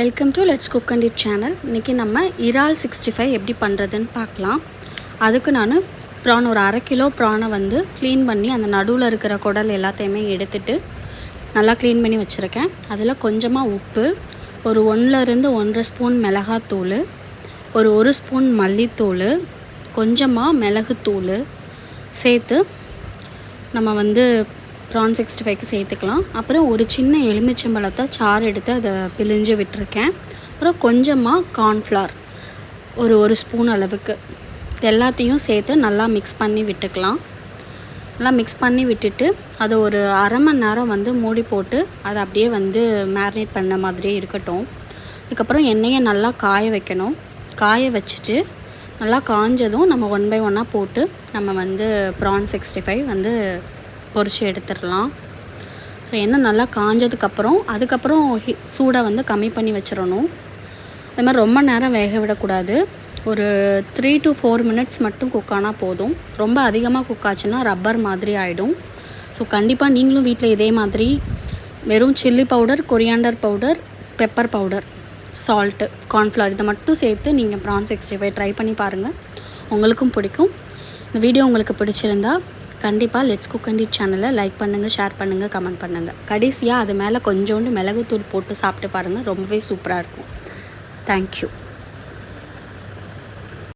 Welcome to let's cook and eat channel இன்றைக்கி நம்ம இறால் சிக்ஸ்டி ஃபைவ் எப்படி பண்ணுறதுன்னு பார்க்கலாம். அதுக்கு நான் ப்ரான் ஒரு அரை கிலோ ப்ரானை வந்து க்ளீன் பண்ணி அந்த நடுவில் இருக்கிற குடல் எல்லாத்தையுமே எடுத்துட்டு நல்லா க்ளீன் பண்ணி வச்சுருக்கேன். அதில் கொஞ்சமாக உப்பு ஒரு ஒன்றுலேருந்து ஒன்றரை ஸ்பூன் மிளகாத்தூள் ஒரு ஒரு ஸ்பூன் மல்லித்தூள் கொஞ்சமாக மிளகுத்தூள் சேர்த்து நம்ம வந்து ப்ரான் சிக்ஸ்டி ஃபைவ்க்கு சேர்த்துக்கலாம். அப்புறம் ஒரு சின்ன எலுமிச்சம்பழத்தை சாறு எடுத்து அதை பிழிஞ்சு விட்டுருக்கேன். அப்புறம் கொஞ்சமாக கார்ன்ஃப்ளார் ஒரு ஒரு ஸ்பூன் அளவுக்கு. எல்லாத்தையும் சேர்த்து நல்லா மிக்ஸ் பண்ணி விட்டுக்கலாம். நல்லா மிக்ஸ் பண்ணி விட்டுட்டு அதை ஒரு அரை மணி நேரம் வந்து மூடி போட்டு அதை அப்படியே வந்து மேரினேட் பண்ண மாதிரியே இருக்கட்டும். அதுக்கப்புறம் எண்ணெயை நல்லா காய வைக்கணும். காய வச்சுட்டு நல்லா காஞ்சதும் நம்ம ஒன் பை ஒன்னாக போட்டு நம்ம வந்து ப்ரான் சிக்ஸ்டி ஃபைவ் வந்து பொறிச்சு எடுத்துடலாம். ஸோ எண்ணெய் நல்லா காஞ்சதுக்கப்புறம் அதுக்கப்புறம் ஹி சூடை வந்து கம்மி பண்ணி வச்சிடணும். அது மாதிரி ரொம்ப நேரம் வேக விடக்கூடாது. ஒரு த்ரீ டு ஃபோர் மினிட்ஸ் மட்டும் குக் ஆனால் போதும். ரொம்ப அதிகமாக குக் ஆச்சுன்னா ரப்பர் மாதிரி ஆகிடும் ஸோ கண்டிப்பாக நீங்களும் வீட்டில் இதே மாதிரி வெறும் chilli powder coriander powder pepper powder salt cornflour இதை மட்டும் சேர்த்து நீங்கள் ப்ரான் சிக்ஸ்டி ஃபைவ் ட்ரை பண்ணி பாருங்கள் உங்களுக்கும் பிடிக்கும். இந்த வீடியோ உங்களுக்கு பிடிச்சிருந்தா கண்டிப்பாக லெட்ஸ் குக் அண்ட் இட் சேனலை லைக் பண்ணுங்கள் ஷேர் பண்ணுங்கள் கமெண்ட் பண்ணுங்கள் கடைசியாக அது மேலே கொஞ்சோண்டு மிளகுத்தூள் போட்டு சாப்பிட்டு பாருங்கள் ரொம்பவே சூப்பராக இருக்கும். தேங்க்யூ